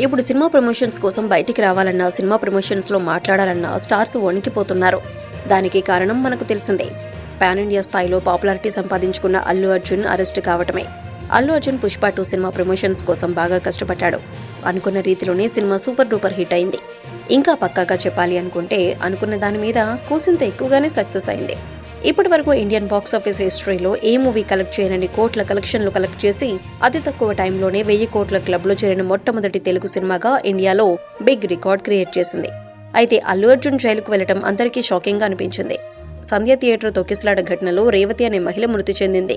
ఇప్పుడు cinema promotions కోసం బయటికి రావాలన్నా సినిమా ప్రమోషన్స్లో మాట్లాడాలన్నా స్టార్స్ వణికిపోతున్నారు. దానికి కారణం మనకు తెలిసిందే. పాన్ ఇండియా స్థాయిలో పాపులారిటీ సంపాదించుకున్న Allu Arjun arrest కావటమే. Allu Arjun Pushpa two cinema promotions కోసం బాగా కష్టపడ్డాడు. అనుకున్న రీతిలోనే సినిమా సూపర్ డూపర్ హిట్ అయింది. ఇంకా పక్కాగా చెప్పాలి అనుకుంటే అనుకున్న దాని మీద కూసింత ఎక్కువగానే సక్సెస్ అయింది. ఇప్పటి వరకు ఇండియన్ బాక్స్ ఆఫీస్ హిస్టరీలో ఏ మూవీ కలెక్ట్ చేయనని కోట్ల కలెక్షన్లు కలెక్ట్ చేసి అతి తక్కువ టైంలోనే వెయ్యి కోట్ల క్లబ్లో చేరిన మొట్టమొదటి తెలుగు సినిమాగా ఇండియాలో బిగ్ రికార్డ్ క్రియేట్ చేసింది. అయితే అల్లు అర్జున్ జైలుకు వెళ్ళడం అందరికీ షాకింగ్గా అనిపించింది. సంధ్య థియేటర్ తొక్కిసలాట ఘటనలో రేవతి అనే మహిళ మృతి చెందింది.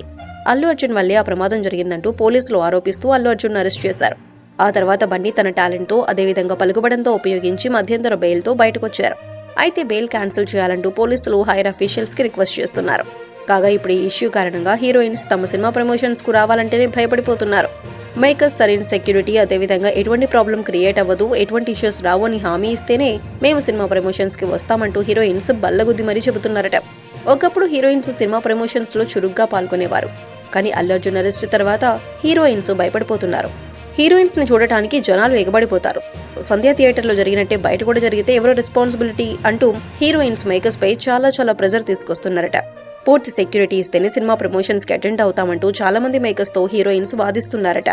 అల్లు అర్జున్ వల్లే ఆ ప్రమాదం జరిగిందంటూ పోలీసులు ఆరోపిస్తూ అల్లు అర్జున్ అరెస్ట్ చేశారు. ఆ తర్వాత బన్నీ తన టాలెంట్తో అదేవిధంగా పలుకుబడంతో ఉపయోగించి మధ్యంతర బెయిల్తో బయటకొచ్చారు. అయితే బెయిల్ క్యాన్సిల్ చేయాలంటూ పోలీసులు హైర్ అఫీషియల్స్కి రిక్వెస్ట్ చేస్తున్నారు. కాగా ఇప్పుడు ఈ ఇష్యూ కారణంగా హీరోయిన్స్ తమ సినిమా ప్రమోషన్స్కు రావాలంటేనే భయపడిపోతున్నారు. మేకర్స్ సరైన సెక్యూరిటీ అదేవిధంగా ఎటువంటి ప్రాబ్లం క్రియేట్ అవ్వదు ఎటువంటి ఇష్యూస్ రావు అని హామీ ఇస్తేనే మేము సినిమా ప్రమోషన్స్కి వస్తామంటూ హీరోయిన్స్ బల్లగుద్ది మరీ చెబుతున్నారట. ఒకప్పుడు హీరోయిన్స్ సినిమా ప్రమోషన్స్లో చురుగ్గా పాల్గొనేవారు. కానీ అల్లు అర్జున్ అరెస్ట్ తర్వాత హీరోయిన్స్ భయపడిపోతున్నారు. హీరోయిన్స్ని చూడటానికి జనాలు ఎగబడిపోతారు. సంధ్య థియేటర్లో జరిగినట్టే బయట కూడా జరిగితే ఎవరో రెస్పాన్సిబిలిటీ అంటూ హీరోయిన్స్ మేకర్స్ పై చాలా చాలా ప్రెజర్ తీసుకొస్తున్నారట. పూర్తి సెక్యూరిటీ ఇస్తేనే సినిమా ప్రమోషన్స్కి అటెండ్ అవుతామంటూ చాలా మంది మేకర్స్తో హీరోయిన్స్ వాదిస్తున్నారట.